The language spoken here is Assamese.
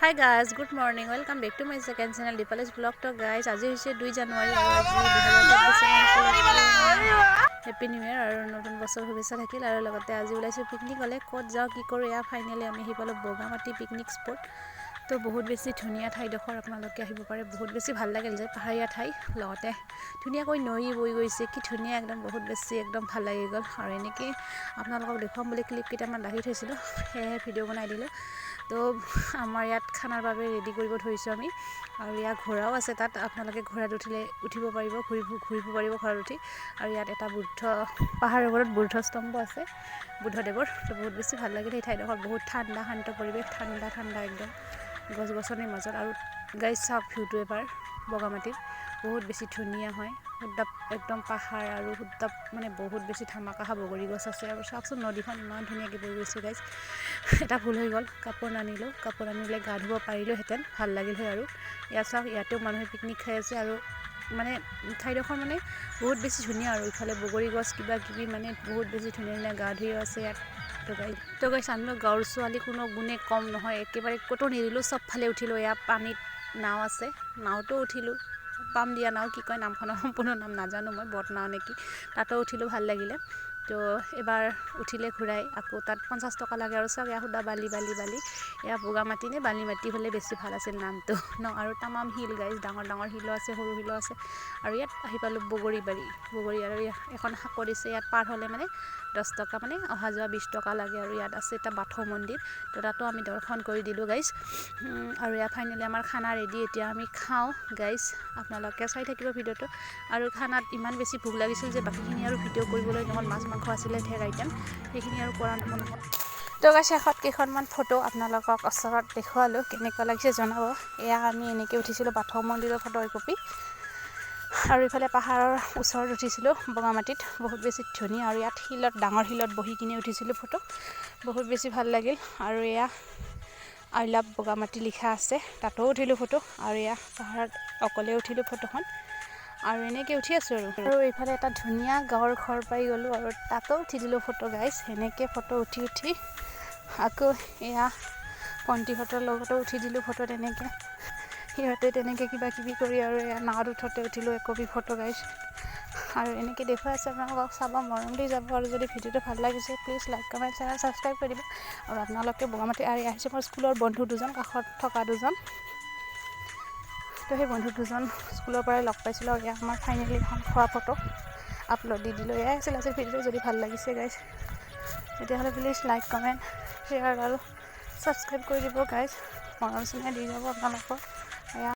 Hi guys good morning welcome back to my second channel Dipali's blog ট গাইজ আজি হৈছে দুই জানুৱাৰী হেপী নিউ ইয়েৰ আৰু নতুন বছৰ শুভেচ্ছা থাকিল আৰু লগতে আজি ওলাইছোঁ পিকনিকলৈ ক'ত যাওঁ কি কৰোঁ এয়া ফাইনেলি আমি আহি পালোঁ বগামাটি পিকনিক স্পট তো বহুত বেছি ধুনীয়া ঠাইডোখৰ আপোনালোকে আহিব পাৰে বহুত বেছি ভাল লাগিল যে পাহাৰীয়া ঠাই লগতে ধুনীয়াকৈ নৈ বৈ গৈছে কি ধুনীয়া একদম বহুত বেছি একদম ভাল লাগি গ'ল আৰু এনেকৈ আপোনালোকক দেখুৱাম বুলি ক্লিপ কেইটামান ৰাখি থৈছিলোঁ সেয়েহে ভিডিঅ' বনাই দিলোঁ তো আমাৰ ইয়াত খানাৰ বাবে ৰেডি কৰিব ধৰিছোঁ আমি। আৰু ইয়াত ঘোঁৰাও আছে তাত। আপোনালোকে ঘোঁৰাত উঠিলে উঠিব পাৰিব, ঘূৰিব ঘূৰিব পাৰিব ঘোঁৰাত উঠি। আৰু ইয়াত এটা বুদ্ধ, পাহাৰৰ ওপৰত বুদ্ধ স্তম্ভ আছে, বুদ্ধদেৱৰ। তো বহুত বেছি ভালো লাগিল সেই ঠাইডোখৰ বহুত ঠাণ্ডা শান্ত পৰিৱেশ, ঠাণ্ডা ঠাণ্ডা একদম। গছ গছনিৰ মাজত আৰু গাড়ী চাওক ভিউটো এবাৰ, বগামাটিত। বহুত বেছি ধুনীয়া হয় শুদ্ধ একদম পাহাৰ আৰু শুদ্ধ মানে বহুত বেছি ধামাকা বগৰী গছ আছে। আৰু চাওকচোন নদীখন ইমান ধুনীয়াকৈ বৈ গৈছে গাইজ। এটা ভুল হৈ গ'ল, কাপোৰ নানিলোঁ, কাপোৰ আনিলে গা ধুব পাৰিলোহেঁতেন, ভালো লাগিল হয় আৰু। ইয়াত চাওক, ইয়াতেও মানুহে পিকনিক খাই আছে আৰু মানে ঠাইডোখৰ মানে বহুত বেছি ধুনীয়া আৰু ইফালে বগৰী গছ কিবা কিবি মানে বহুত বেছি ধুনীয়া ধুনীয়া গা ধুইও আছে ইয়াত। তো গাই তো গাই আমিও গাঁৱৰ ছোৱালী কোনো গুণে কম নহয়, একেবাৰে ক'তো নিদিলোঁ চবফালে উঠিলোঁ, এয়া পানীত নাও আছে নাওতো উঠিলোঁ। পাম দিয়া নাও কি কয় নামখনৰ সম্পূৰ্ণ নাম নাজানো মই বট নাও নেকি? তাতো উঠিলোঁ ভাল লাগিলে। তো এবাৰ উঠিলে ঘূৰাই আকৌ তাত পঞ্চাছ টকা লাগে আৰু চাওক এয়া সুদা বালি বালি বালি। এয়া বগা মাটি নে বালি মাটি হ'লে বেছি ভাল আছিল নামটো। ন আৰু তামাম শিল গাইজ ডাঙৰ ডাঙৰ শিলো আছে সৰু শিলো আছে। আৰু ইয়াত আহি পালোঁ বগৰীবাৰী বগৰী আৰু এখন শাকো দিছে ইয়াত পাৰ হ'লে মানে দহ টকা মানে অহা যোৱা বিছ টকা লাগে। আৰু ইয়াত আছে এটা বাথৌ মন্দিৰ তো তাতো আমি দৰ্শন কৰি দিলোঁ গাইজ। আৰু ইয়াত ফাইনেলি আমাৰ খানা ৰেডি এতিয়া আমি খাওঁ গাইজ। আপোনালোকে চাই থাকিব ভিডিঅ'টো। আৰু খানাত ইমান বেছি ভোক লাগিছিল যে বাকীখিনি আৰু ভিডিঅ' কৰিবলৈ নহ'ল মাছ মাংস আছিলে ঢেৰ আইটেম সেইখিনি আৰু কৰা নহ'ল তো গাইজ শেষত কেইখনমান ফটো আপোনালোকক ওচৰত দেখুৱালোঁ কেনেকুৱা লাগিছে জনাব। এয়া আমি এনেকৈ উঠিছিলোঁ বাথৌ মন্দিৰৰ ফটো একপি আৰু ইফালে পাহাৰৰ ওচৰত উঠিছিলোঁ বগামাটিত বহুত বেছি ধুনীয়া আৰু ইয়াত শিলত ডাঙৰ শিলত বহি কিনে উঠিছিলোঁ ফটো বহুত বেছি ভাল লাগিল। আৰু এয়া আই লাভ বগামাটি লিখা আছে তাতো উঠিলোঁ ফটো আৰু এয়া পাহাৰত অকলে উঠিলোঁ ফটোখন আৰু এনেকৈ উঠি আছোঁ আৰু। আৰু এইফালে এটা ধুনীয়া গাঁৱৰ ঘৰ পাই গ'লোঁ আৰু তাতো উঠি দিলোঁ ফটো গাইজ সেনেকৈ ফটো উঠি উঠি আকৌ এয়া ভণ্টিহঁতৰ লগতো উঠি দিলোঁ ফটো তেনেকৈ। সিহঁতে তেনেকৈ কিবা কিবি কৰি আৰু এয়া নাৱত উঠোঁতে উঠিলোঁ একপি ফটো গাইজ আৰু এনেকৈ দেখুৱাই আছে আপোনালোকক চাব মৰম দি যাব আৰু যদি ভিডিঅ'টো ভাল লাগিছে please like comment channel subscribe কৰি দিব। আৰু আপোনালোকে বগামাটি আৰু আহিছে মোৰ স্কুলৰ বন্ধু দুজন কাষত থকা দুজন। তো সেই বন্ধু দুজন স্কুলৰ পৰাই লগ পাইছিলোঁ। আৰু ইয়াক আমাৰ ফাইনেলি এখন খোৱা ফটো আপলোড দি দিলোঁ। এয়াই আছিল আজিৰ ভিডিঅ'টো যদি ভালো লাগিছে গাইজ তেতিয়াহ'লে প্লিজ লাইক কমেণ্ট শ্বেয়াৰ আৰু ছাবস্ক্ৰাইব কৰি দিব গাইজ মৰম চেনেহ দি যাব আপোনালোকৰ। এয়া